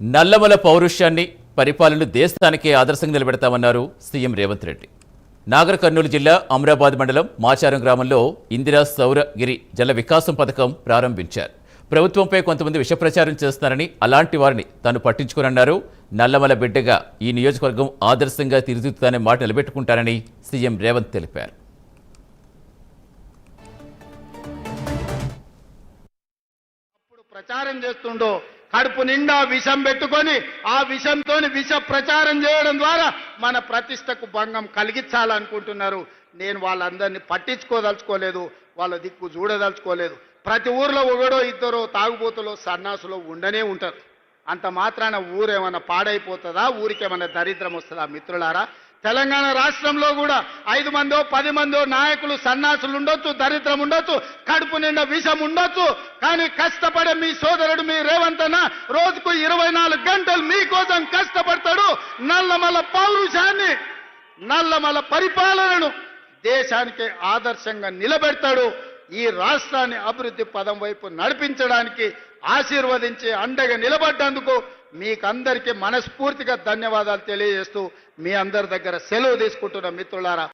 నల్లమల పౌరుష్యాన్ని పరిపాలనలు దేశానికే ఆదర్శంగా నిలబెడతామన్నారు సీఎం రేవంత్ రెడ్డి. నాగర్ కర్నూలు జిల్లా అమరాబాద్ మండలం మాచారం గ్రామంలో ఇందిరా సౌరగిరి జల వికాసం పథకం ప్రారంభించారు. ప్రభుత్వంపై కొంతమంది విషప్రచారం చేస్తున్నారని అలాంటి వారిని తాను పట్టించుకోనన్నారు. నల్లమల బిడ్డగా ఈ నియోజకవర్గం ఆదర్శంగా తీర్చిదిద్దుతానే మాట నిలబెట్టుకుంటారని సీఎం రేవంత్ తెలిపారు. ప్రచారం చేస్తుండో కడుపు నిండా విషం పెట్టుకొని ఆ విషంతో విష ప్రచారం చేయడం ద్వారా మన ప్రతిష్టకు భంగం కలిగించాలనుకుంటున్నారు. నేను వాళ్ళందరినీ పట్టించుకోదలుచుకోలేదు వాళ్ళ దిక్కు చూడదలుచుకోలేదు. ప్రతి ఊర్లో ఒకడో ఇద్దరు తాగుబోతులో సన్నాసులో ఉండనే ఉంటారు. అంత మాత్రాన ఊరేమన్నా పాడైపోతుందా? ఊరికేమైనా దరిద్రం వస్తుందా మిత్రులారా? తెలంగాణ రాష్ట్రంలో కూడా ఐదు మందో పది మందో నాయకులు సన్నాసులు ఉండొచ్చు దరిద్రం ఉండొచ్చు కడుపు నిండా విషం ఉండొచ్చు కానీ కష్టపడే మీ సోదరుడు మీ రేవంత్ అన్న రోజుకు ఇరవై నాలుగు గంటలు మీకోసం కష్టపడతాడు. నల్లమల పౌరుషాన్ని నల్లమల పరిపాలనను దేశానికి ఆదర్శంగా నిలబెడతాడు. ఈ రాష్ట్రాన్ని అభివృద్ధి పదం వైపు నడిపించడానికి ఆశీర్వదించి అండగా నిలబడ్డందుకు మీకందరికీ మనస్ఫూర్తిగా ధన్యవాదాలు తెలియజేస్తూ మీ అందరి దగ్గర సెలవు తీసుకుంటున్న మిత్రులారా.